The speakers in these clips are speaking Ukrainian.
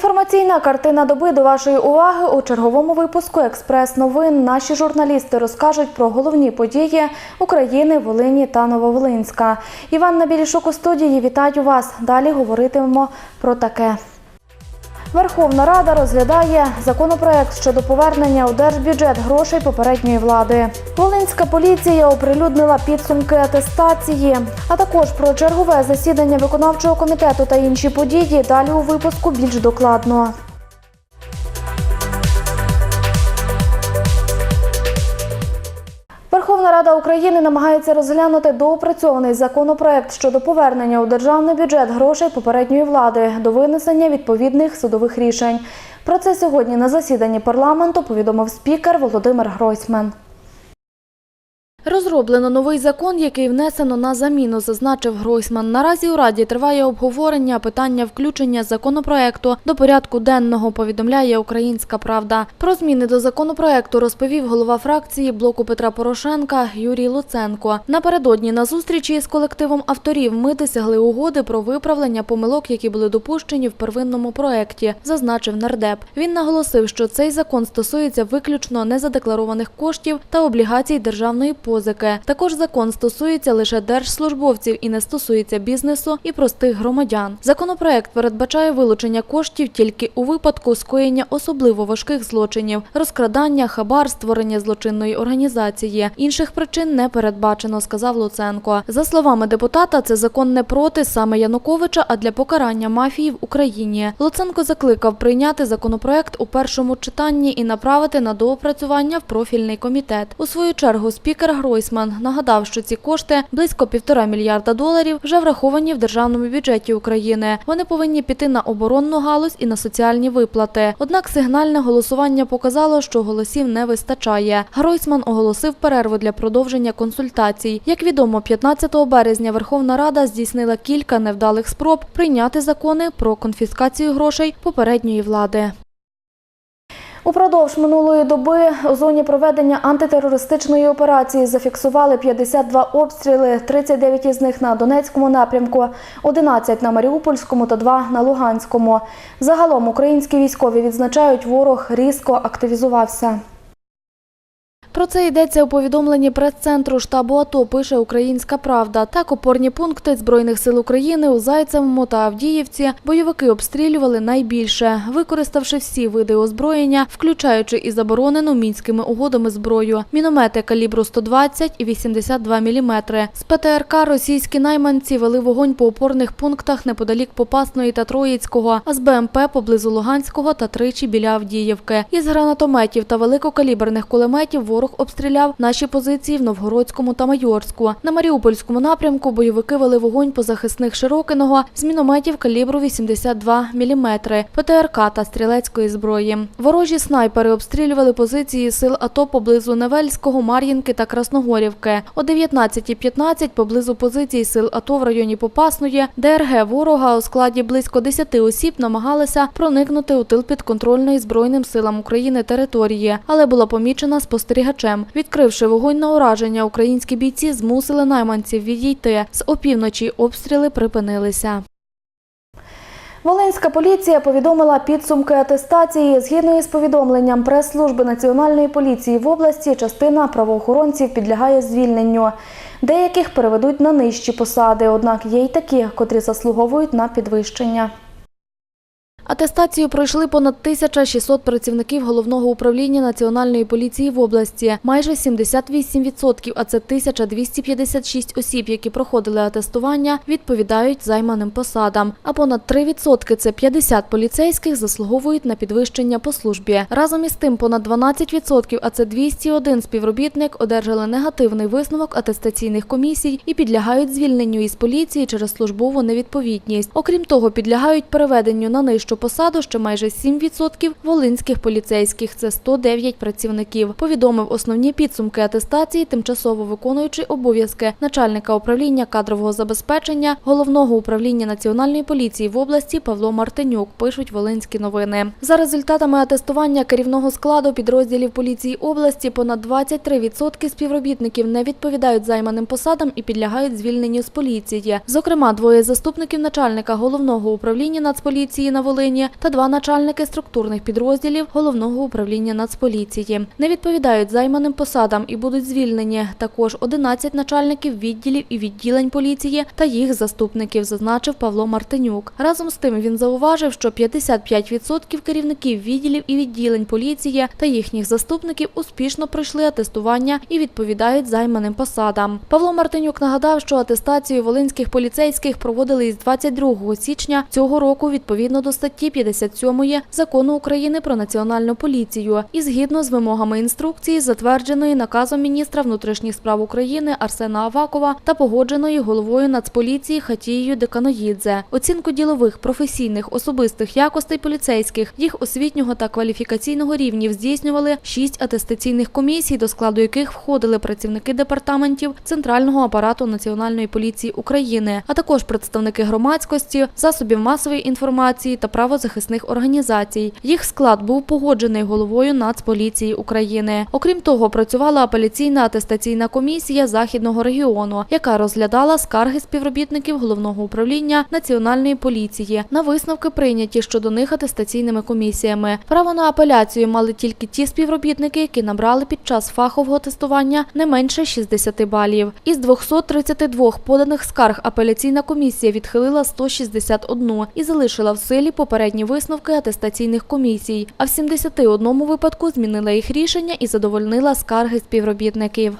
Інформаційна картина доби до вашої уваги у черговому випуску Експрес новин. Наші журналісти розкажуть про головні події України, Волині та Нововолинська. Іванна Білішук у студії. Вітаю вас. Далі говоритимемо про таке. Верховна Рада розглядає законопроект щодо повернення у держбюджет грошей попередньої влади. Волинська поліція оприлюднила підсумки атестації, а також про чергове засідання виконавчого комітету та інші події. Далі у випуску більш докладно. Рада України намагається розглянути доопрацьований законопроект щодо повернення у державний бюджет грошей попередньої влади до винесення відповідних судових рішень. Про це сьогодні на засіданні парламенту повідомив спікер Володимир Гройсмен. Розроблено новий закон, який внесено на заміну, зазначив Гройсман. Наразі у Раді триває обговорення питання включення законопроекту до порядку денного, повідомляє Українська Правда. Про зміни до законопроекту розповів голова фракції блоку Петра Порошенка Юрій Луценко. Напередодні на зустрічі з колективом авторів ми досягли угоди про виправлення помилок, які були допущені в первинному проекті, зазначив нардеп. Він наголосив, що цей закон стосується виключно незадекларованих коштів та облігацій державної позики. Також закон стосується лише держслужбовців і не стосується бізнесу і простих громадян. Законопроект передбачає вилучення коштів тільки у випадку скоєння особливо важких злочинів, розкрадання, хабар, створення злочинної організації. Інших причин не передбачено, сказав Луценко. За словами депутата, це закон не проти саме Януковича, а для покарання мафії в Україні. Луценко закликав прийняти законопроект у першому читанні і направити на доопрацювання в профільний комітет. У свою чергу спікер Гройсман нагадав, що ці кошти близько півтора мільярда доларів вже враховані в державному бюджеті України. Вони повинні піти на оборонну галузь і на соціальні виплати. Однак сигнальне голосування показало, що голосів не вистачає. Гройсман оголосив перерву для продовження консультацій. Як відомо, 15 березня Верховна Рада здійснила кілька невдалих спроб прийняти закони про конфіскацію грошей попередньої влади. Упродовж минулої доби у зоні проведення антитерористичної операції зафіксували 52 обстріли, 39 із них на Донецькому напрямку, 11 на Маріупольському та 2 на Луганському. Загалом українські військові відзначають, ворог різко активізувався. Про це йдеться у повідомленні прес-центру штабу АТО, пише Українська Правда. Так, опорні пункти Збройних сил України у Зайцевому та Авдіївці бойовики обстрілювали найбільше, використавши всі види озброєння, включаючи і заборонену мінськими угодами зброю, міномети калібру 120 і 82 мм. З ПТРК російські найманці вели вогонь по опорних пунктах неподалік Попасної та Троїцького, а з БМП поблизу Луганського та тричі біля Авдіївки. Із гранатометів та великокаліберних кулеметів ворог обстріляв наші позиції в Новгородському та Майорську. На Маріупольському напрямку бойовики вели вогонь по захисних Широкиного з мінометів калібру 82 мм, ПТРК та стрілецької зброї. Ворожі снайпери обстрілювали позиції сил АТО поблизу Невельського, Мар'їнки та Красногорівки. О 19.15 поблизу позицій сил АТО в районі Попасної ДРГ ворога у складі близько 10 осіб намагалися проникнути у тил підконтрольної Збройним силам України території, але була помічена спостерігачем. Відкривши вогонь на ураження, українські бійці змусили найманців відійти. З опівночі обстріли припинилися. Волинська поліція повідомила підсумки атестації. Згідно із повідомленням прес-служби Національної поліції в області, частина правоохоронців підлягає звільненню. Деяких переведуть на нижчі посади, однак є й такі, котрі заслуговують на підвищення. Атестацію пройшли понад 1600 працівників головного управління Національної поліції в області. Майже 78%, а це 1256 осіб, які проходили атестування, відповідають займаним посадам. А понад 3% – це 50 поліцейських заслуговують на підвищення по службі. Разом із тим, понад 12%, а це 201 співробітник, одержали негативний висновок атестаційних комісій і підлягають звільненню із поліції через службову невідповідність. Окрім того, підлягають переведенню на нижчу посаду ще майже 7% волинських поліцейських. Це 109 працівників. Повідомив основні підсумки атестації тимчасово виконуючий обов'язки начальника управління кадрового забезпечення головного управління національної поліції в області Павло Мартинюк. Пишуть волинські новини. За результатами атестування керівного складу підрозділів поліції області понад 23% співробітників не відповідають займаним посадам і підлягають звільненню з поліції. Зокрема, двоє заступників начальника головного управління Нацполіції на Волині Волині та два начальники структурних підрозділів головного управління Нацполіції. Не відповідають займаним посадам і будуть звільнені. Також 11 начальників відділів і відділень поліції та їх заступників, зазначив Павло Мартинюк. Разом з тим він зауважив, що 55% керівників відділів і відділень поліції та їхніх заступників успішно пройшли атестування і відповідають займаним посадам. Павло Мартинюк нагадав, що атестацію волинських поліцейських проводили із 22 січня цього року відповідно до статті 57 Закону України про національну поліцію і згідно з вимогами інструкції, затвердженої наказом міністра внутрішніх справ України Арсена Авакова та погодженої головою Нацполіції Хатією Деканоїдзе. Оцінку ділових, професійних, особистих якостей поліцейських, їх освітнього та кваліфікаційного рівнів здійснювали шість атестаційних комісій, до складу яких входили працівники департаментів Центрального апарату Національної поліції України, а також представники громадськості, засобів масової інформації та правозахисних організацій. Їх склад був погоджений головою Нацполіції України. Окрім того, працювала апеляційна атестаційна комісія західного регіону, яка розглядала скарги співробітників головного управління Національної поліції на висновки прийняті щодо них атестаційними комісіями. Право на апеляцію мали тільки ті співробітники, які набрали під час фахового тестування не менше 60 балів. Із 232 поданих скарг апеляційна комісія відхилила 161 і залишила в силі попередні висновки атестаційних комісій, а в 71 випадку змінила їх рішення і задовольнила скарги співробітників.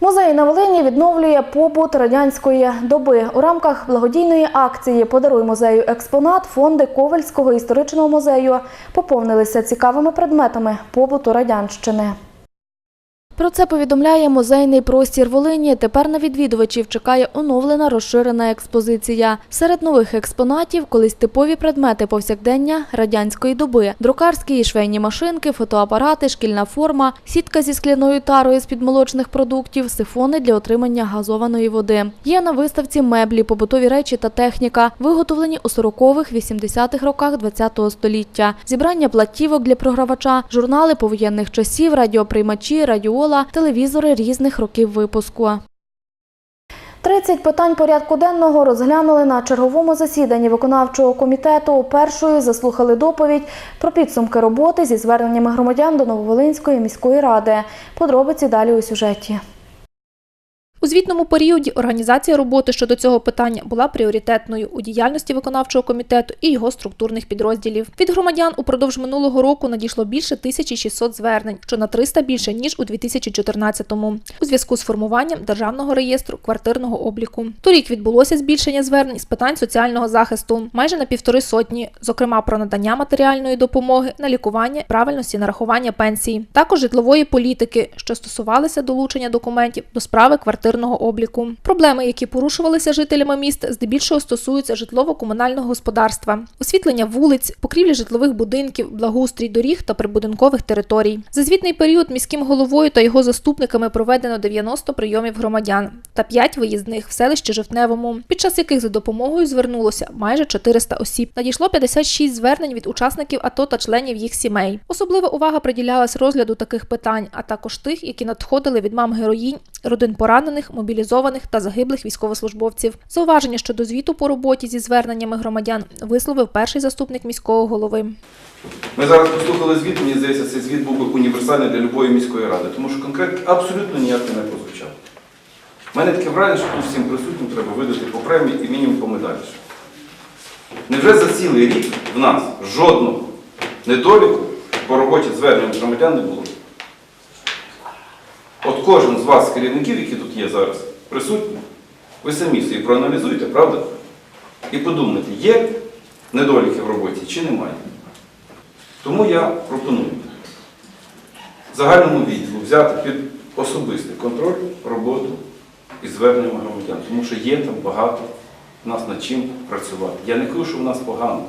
Музей на Волині відновлює побут радянської доби. У рамках благодійної акції Подаруй музею експонат фонди Ковальського історичного музею поповнилися цікавими предметами побуту радянщини. Про це повідомляє музейний простір Волині. Тепер на відвідувачів чекає оновлена розширена експозиція. Серед нових експонатів колись типові предмети повсякдення радянської доби: друкарські і швейні машинки, фотоапарати, шкільна форма, сітка зі скляною тарою з підмолочних продуктів, сифони для отримання газованої води. Є на виставці меблі, побутові речі та техніка, виготовлені у 40-х, 80-х роках ХХ століття, зібрання платівок для програвача, журнали повоєнних часів, радіоприймачі, радіола, телевізори різних років випуску. 30 питань порядку денного розглянули на черговому засіданні виконавчого комітету. Першою заслухали доповідь про підсумки роботи зі зверненнями громадян до Нововолинської міської ради. Подробиці далі у сюжеті. У звітному періоді організація роботи щодо цього питання була пріоритетною у діяльності виконавчого комітету і його структурних підрозділів. Від громадян упродовж минулого року надійшло більше 1600 звернень, що на 300 більше ніж у 2014-му, у зв'язку з формуванням державного реєстру квартирного обліку. Торік відбулося збільшення звернень з питань соціального захисту майже на півтори сотні, зокрема про надання матеріальної допомоги на лікування, правильності нарахування пенсії, також житлової політики, що стосувалися долучення документів до справи квартирного обліку. Проблеми, які порушувалися жителями міст, здебільшого стосуються житлово-комунального господарства, освітлення вулиць, покрівлі житлових будинків, благоустрій доріг та прибудинкових територій. За звітний період міським головою та його заступниками проведено 90 прийомів громадян та 5 виїзних в селищі Жовтневому, під час яких за допомогою звернулося майже 400 осіб. Надійшло 56 звернень від учасників АТО та членів їх сімей. Особлива увага приділялась розгляду таких питань, а також тих, які надходили від мам героїнь, родин поранених, мобілізованих та загиблих військовослужбовців. Зауваження щодо звіту по роботі зі зверненнями громадян висловив перший заступник міського голови. Ми зараз послухали звіт, мені здається, цей звіт був би універсальний для будь-якої міської ради, тому що конкретно абсолютно ніяк не прозвучав. У мене таке враження, що тут всім присутнім треба видати по премії і мінімум по медалі. Невже за цілий рік в нас жодного недоліку по роботі звернень громадян не було? Кожен з вас, керівників, які тут є зараз, присутні, ви самі собі проаналізуєте, правда? І подумайте, є недоліки в роботі чи немає. Тому я пропоную загальному відділу взяти під особистий контроль роботу із зверненнями громадян, тому що є там багато в нас над чим працювати. Я не кажу, що в нас погано,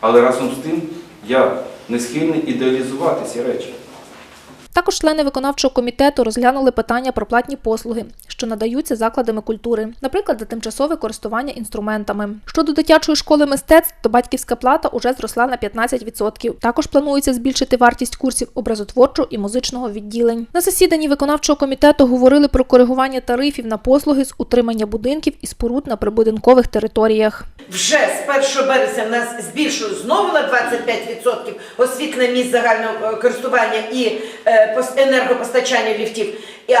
але разом з тим я не схильний ідеалізувати ці речі. Також члени виконавчого комітету розглянули питання про платні послуги, що надаються закладами культури, наприклад, за тимчасове користування інструментами. Щодо дитячої школи мистецтв, то батьківська плата уже зросла на 15%. Також планується збільшити вартість курсів образотворчого і музичного відділень. На засіданні виконавчого комітету говорили про коригування тарифів на послуги з утримання будинків і споруд на прибудинкових територіях. Вже з 1 березня нас збільшують знову на 25% освітлення місць загального е, користування і е, пос- енергопостачання ліфтів.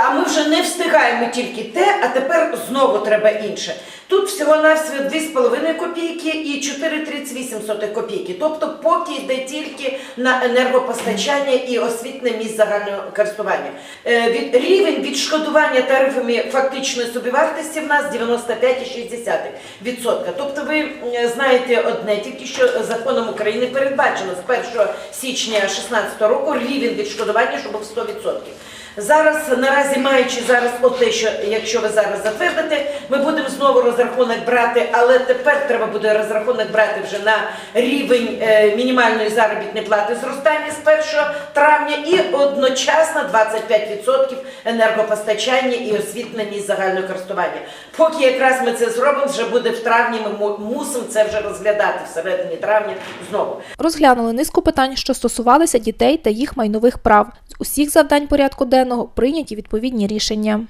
А ми вже не встигаємо тільки те, а тепер знову треба інше. Тут всього-навсього 2,5 копійки і 4,38 копійки. Тобто поки йде тільки на енергопостачання і освітлення місць загального користування. Е, Рівень відшкодування тарифами фактичної собівартості в нас 95,6%. Тобто ви знаєте одне, тільки що законом України передбачено з 1 січня 2016 року рівень відшкодування, щоб був 100%. Зараз, наразі маючи зараз от те, що якщо ви зараз затвердите, ми будемо знову розрахунок брати, але тепер треба буде розрахунок брати вже на рівень е, мінімальної заробітної плати зростання з 1 травня і одночасно 25% енергопостачання і освітлення загального користування. Поки якраз ми це зробимо, вже буде в травні, ми му- мусимо це вже розглядати всередині травня знову. Розглянули низку питань, що стосувалися дітей та їх майнових прав. З усіх завдань порядку денного прийняті відповідні рішення.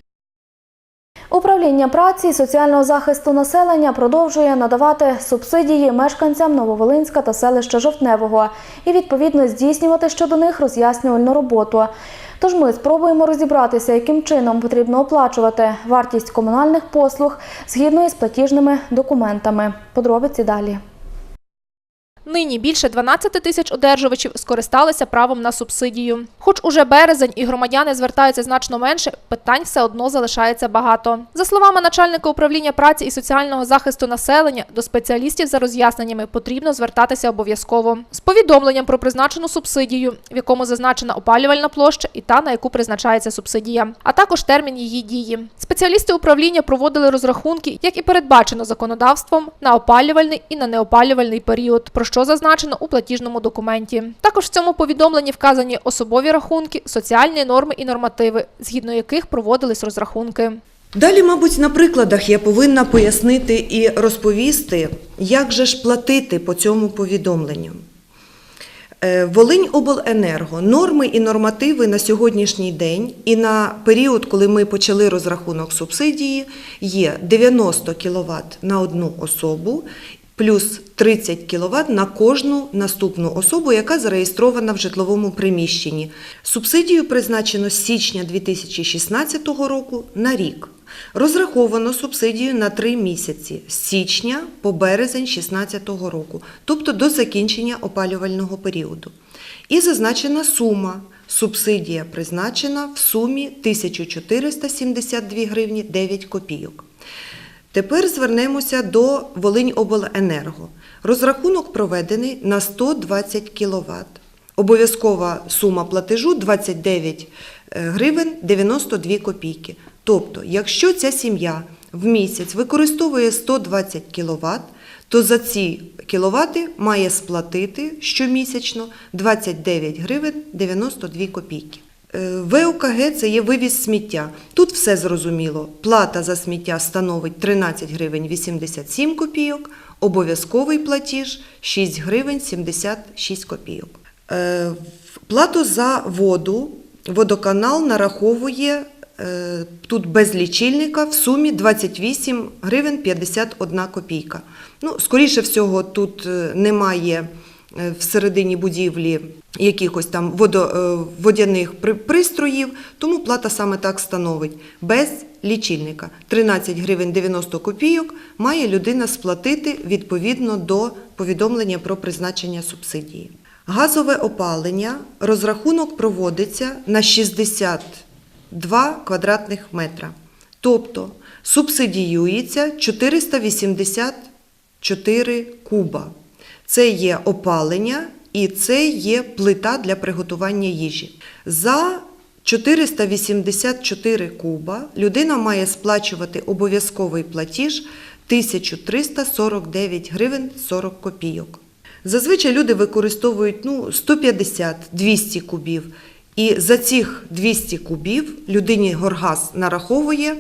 Управління праці і соціального захисту населення продовжує надавати субсидії мешканцям Нововолинська та селища Жовтневого і відповідно здійснювати щодо них роз'яснювальну роботу. Тож ми спробуємо розібратися, яким чином потрібно оплачувати вартість комунальних послуг згідно із платіжними документами. Подробиці далі. Нині більше 12 тисяч одержувачів скористалися правом на субсидію. Хоч уже березень і громадяни звертаються значно менше, питань все одно залишається багато. За словами начальника управління праці і соціального захисту населення, до спеціалістів за роз'ясненнями потрібно звертатися обов'язково з повідомленням про призначену субсидію, в якому зазначена опалювальна площа і та, на яку призначається субсидія, а також термін її дії. Спеціалісти управління проводили розрахунки, як і передбачено законодавством, на опалювальний і на неопалювальний період, про що зазначено у платіжному документі. Також в цьому повідомленні вказані особові рахунки, соціальні норми і нормативи, згідно яких проводились розрахунки. Далі, мабуть, на прикладах я повинна пояснити і розповісти, як же ж платити по цьому повідомленню. Е, Волинь обленерго норми і нормативи на сьогоднішній день і на період, коли ми почали розрахунок субсидії, є 90 кВт на одну особу. Плюс 30 кВт на кожну наступну особу, яка зареєстрована в житловому приміщенні. Субсидію призначено з січня 2016 року на рік. Розраховано субсидію на три місяці з січня по березень 2016 року, тобто до закінчення опалювального періоду. І зазначена сума. Субсидія призначена в сумі 1472 гривні 9 копійок. Тепер звернемося до Волиньобленерго. Розрахунок проведений на 120 кВт. Обов'язкова сума платежу 29 гривень 92 копійки. Тобто, якщо ця сім'я в місяць використовує 120 кВт, то за ці кіловати має сплатити щомісячно 29 гривень 92 копійки. Е, ВОКГ – це є вивіз сміття. Тут все зрозуміло. Плата за сміття становить 13 гривень 87 копійок, обов'язковий платіж 6 гривень 76 копійок. Е, Плату за воду водоканал нараховує е, тут без лічильника в сумі 28 гривень 51 копійка. Ну, скоріше всього, тут немає всередині будівлі якихось там е, водяних пристроїв, тому плата саме так становить. Без лічильника 13 гривень 90 копійок має людина сплатити відповідно до повідомлення про призначення субсидії. Газове опалення розрахунок проводиться на 62 квадратних метра. Тобто субсидіюється 484 куба. Це є опалення і це є плита для приготування їжі. За 484 куба людина має сплачувати обов'язковий платіж 1349 гривень 40 копійок. Зазвичай люди використовують ну, 150-200 кубів. І за цих 200 кубів людині Горгаз нараховує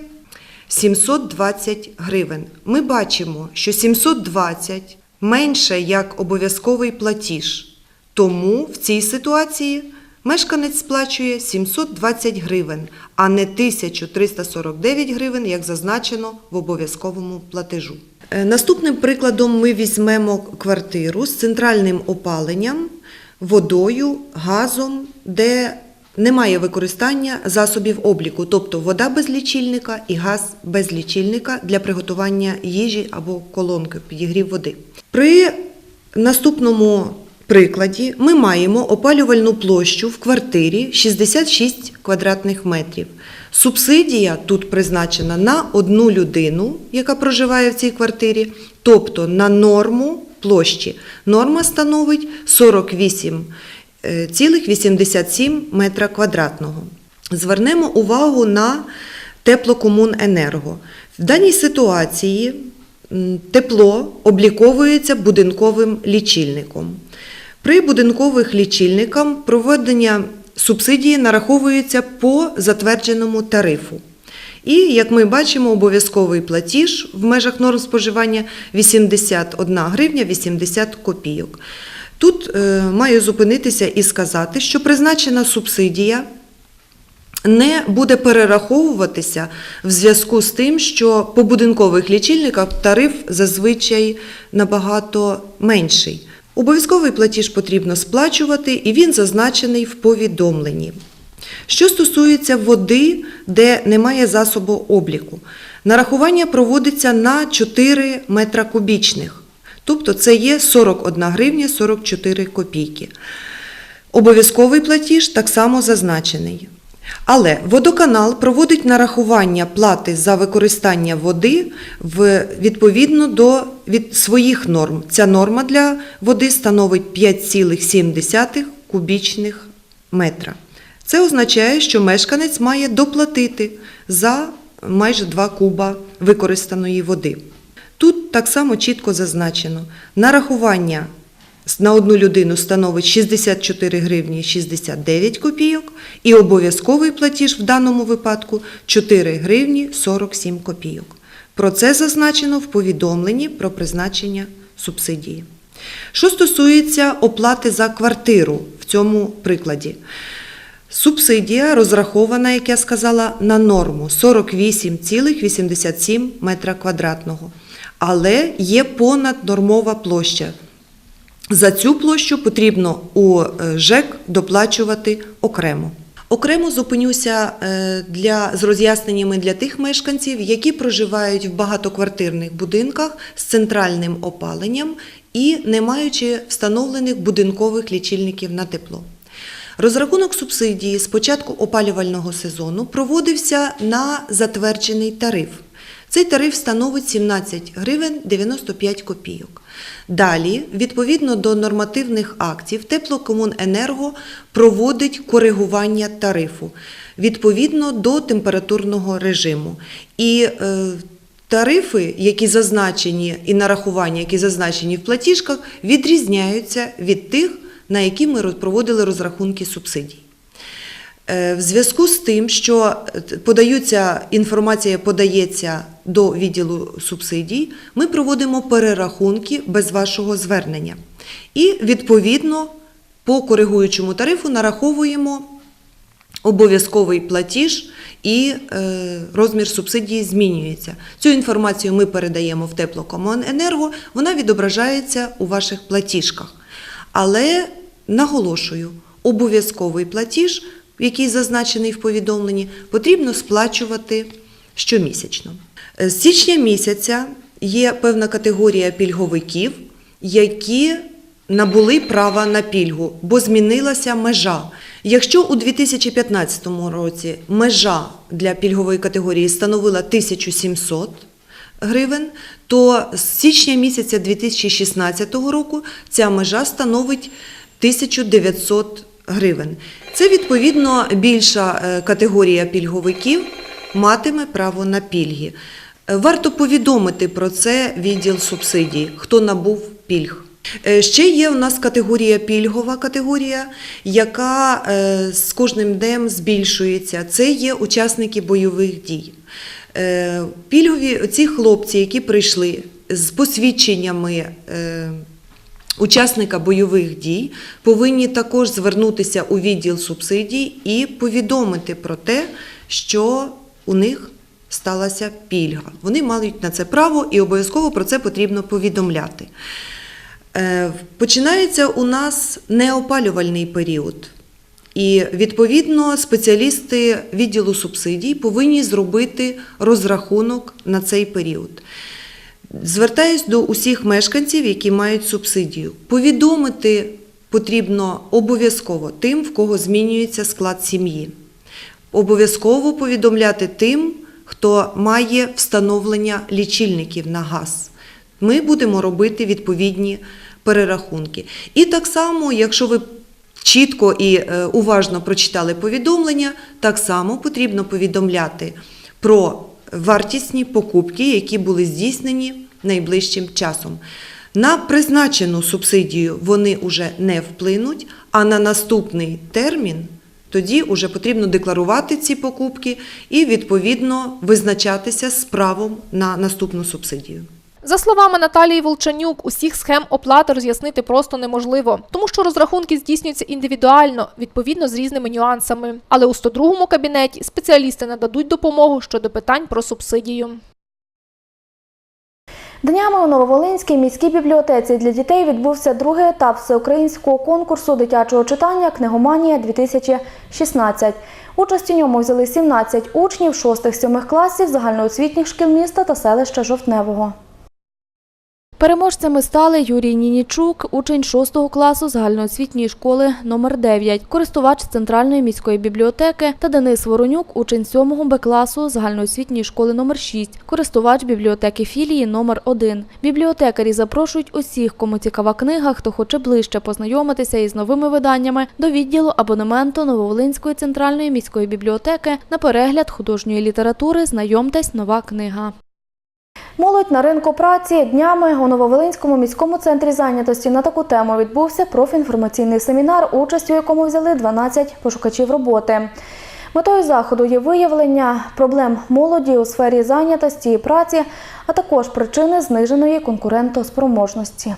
720 гривень. Ми бачимо, що 720 менше як обов'язковий платіж. Тому в цій ситуації мешканець сплачує 720 гривень, а не 1349 гривень, як зазначено в обов'язковому платежу. Е, Наступним прикладом ми візьмемо квартиру з центральним опаленням, водою, газом, де немає використання засобів обліку, тобто вода без лічильника і газ без лічильника для приготування їжі або колонки підігрів води. При наступному прикладі ми маємо опалювальну площу в квартирі 66 квадратних метрів. Субсидія тут призначена на одну людину, яка проживає в цій квартирі, тобто на норму площі. Норма становить 48,87 метра квадратного. Звернемо увагу на теплокомуненерго. В даній ситуації тепло обліковується будинковим лічильником. При будинкових лічильниках проведення субсидії нараховується по затвердженому тарифу. І, як ми бачимо, обов'язковий платіж в межах норм споживання 81 гривня 80 копійок. Тут е, маю зупинитися і сказати, що призначена субсидія не буде перераховуватися в зв'язку з тим, що по будинкових лічильниках тариф зазвичай набагато менший. Обов'язковий платіж потрібно сплачувати, і він зазначений в повідомленні. Що стосується води, де немає засобу обліку, нарахування проводиться на 4 метра кубічних, тобто це є 41 гривня 44 копійки. Обов'язковий платіж так само зазначений. Але водоканал проводить нарахування плати за використання води відповідно до своїх норм. Ця норма для води становить 5,7 кубічних метра. Це означає, що мешканець має доплатити за майже 2 куба використаної води. Тут так само чітко зазначено нарахування на одну людину становить 64 гривні 69 копійок і обов'язковий платіж в даному випадку 4 гривні 47 копійок. Про це зазначено в повідомленні про призначення субсидії. Що стосується оплати за квартиру в цьому прикладі. Субсидія розрахована, як я сказала, на норму 48,87 метра квадратного. Але є понаднормова площа. За цю площу потрібно у е, ЖЕК доплачувати окремо. Окремо зупинюся е, для, з роз'ясненнями для тих мешканців, які проживають в багатоквартирних будинках з центральним опаленням і не маючи встановлених будинкових лічильників на тепло. Розрахунок субсидії з початку опалювального сезону проводився на затверджений тариф. Цей тариф становить 17 гривень 95 копійок. Далі, відповідно до нормативних актів, Теплокомуненерго проводить коригування тарифу відповідно до температурного режиму. І е, тарифи, які зазначені, і нарахування, які зазначені в платіжках, відрізняються від тих, на які ми проводили розрахунки субсидій. Е, В зв'язку з тим, що е, подаються, інформація подається до відділу субсидій, ми проводимо перерахунки без вашого звернення. І відповідно по коригуючому тарифу нараховуємо обов'язковий платіж і е, розмір субсидії змінюється. Цю інформацію ми передаємо в Теплокомуненерго, вона відображається у ваших платіжках. Але наголошую, обов'язковий платіж, який зазначений в повідомленні, потрібно сплачувати щомісячно. З січня місяця є певна категорія пільговиків, які набули права на пільгу, бо змінилася межа. Якщо у 2015 році межа для пільгової категорії становила 1700 гривень, то з січня місяця 2016 року ця межа становить 1900 гривень. Це відповідно більша е, категорія пільговиків матиме право на пільги. Е, Варто повідомити про це відділ субсидій, хто набув пільг. Е, Ще є у нас категорія пільгова категорія, яка з кожним днем збільшується. Це є учасники бойових дій. Пільгові ці хлопці, які прийшли з посвідченнями. Учасника бойових дій повинні також звернутися у відділ субсидій і повідомити про те, що у них сталася пільга. Вони мають на це право і обов'язково про це потрібно повідомляти. Е, Починається у нас неопалювальний період. І відповідно спеціалісти відділу субсидій повинні зробити розрахунок на цей період. Звертаюсь до усіх мешканців, які мають субсидію. Повідомити потрібно обов'язково тим, в кого змінюється склад сім'ї. Обов'язково повідомляти тим, хто має встановлення лічильників на газ. Ми будемо робити відповідні перерахунки. І так само, якщо ви чітко і е, уважно прочитали повідомлення, так само потрібно повідомляти про вартісні покупки, які були здійснені найближчим часом. На призначену субсидію вони вже не вплинуть, а на наступний термін тоді вже потрібно декларувати ці покупки і відповідно визначатися з правом на наступну субсидію. За словами Наталії Волчанюк, усіх схем оплати роз'яснити просто неможливо, тому що розрахунки здійснюються індивідуально, відповідно з різними нюансами. Але у 102-му кабінеті спеціалісти нададуть допомогу щодо питань про субсидію. Днями у Нововолинській міській бібліотеці для дітей відбувся другий етап всеукраїнського конкурсу дитячого читання Книгоманія 2016. Участь у ньому взяли 17 учнів 6-7 класів загальноосвітніх шкіл міста та селища Жовтневого. Переможцями стали Юрій Нінічук, учень 6 класу загальноосвітньої школи номер 9 користувач Центральної міської бібліотеки та Денис Воронюк, учень 7 Б класу загальноосвітньої школи номер 6 користувач бібліотеки філії номер 1 Бібліотекарі запрошують усіх, кому цікава книга, хто хоче ближче познайомитися із новими виданнями до відділу абонементу Нововолинської центральної міської бібліотеки на перегляд художньої літератури Знайомтесь, нова книга. Молодь на ринку праці днями у Нововолинському міському центрі зайнятості на таку тему відбувся профінформаційний семінар, участь у якому взяли 12 пошукачів роботи. Метою заходу є виявлення проблем молоді у сфері зайнятості і праці, а також причини зниженої конкурентоспроможності.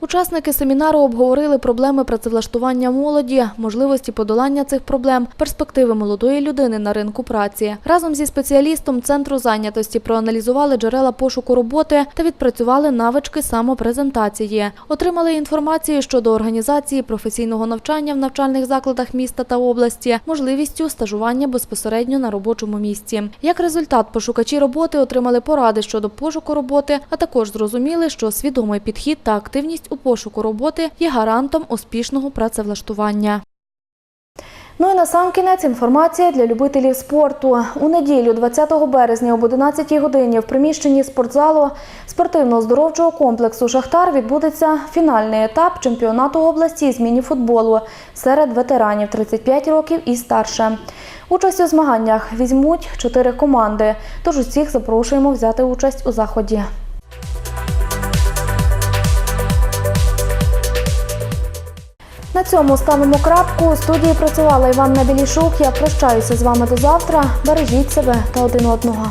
Учасники семінару обговорили проблеми працевлаштування молоді, можливості подолання цих проблем, перспективи молодої людини на ринку праці. Разом зі спеціалістом центру зайнятості проаналізували джерела пошуку роботи та відпрацювали навички самопрезентації. Отримали інформацію щодо організації професійного навчання в навчальних закладах міста та області, можливістю стажування безпосередньо на робочому місці. Як результат, пошукачі роботи отримали поради щодо пошуку роботи, а також зрозуміли, що свідомий підхід та активність у пошуку роботи є гарантом успішного працевлаштування. Ну і на сам кінець інформація для любителів спорту. У неділю, 20 березня об 11 годині в приміщенні спортзалу спортивно-оздоровчого комплексу Шахтар відбудеться фінальний етап чемпіонату області з міні-футболу серед ветеранів 35 років і старше. Участь у змаганнях візьмуть чотири команди, тож усіх запрошуємо взяти участь у заході. На цьому ставимо крапку. У студії працювала Іванна Білішук. Я прощаюся з вами до завтра. Бережіть себе та один одного.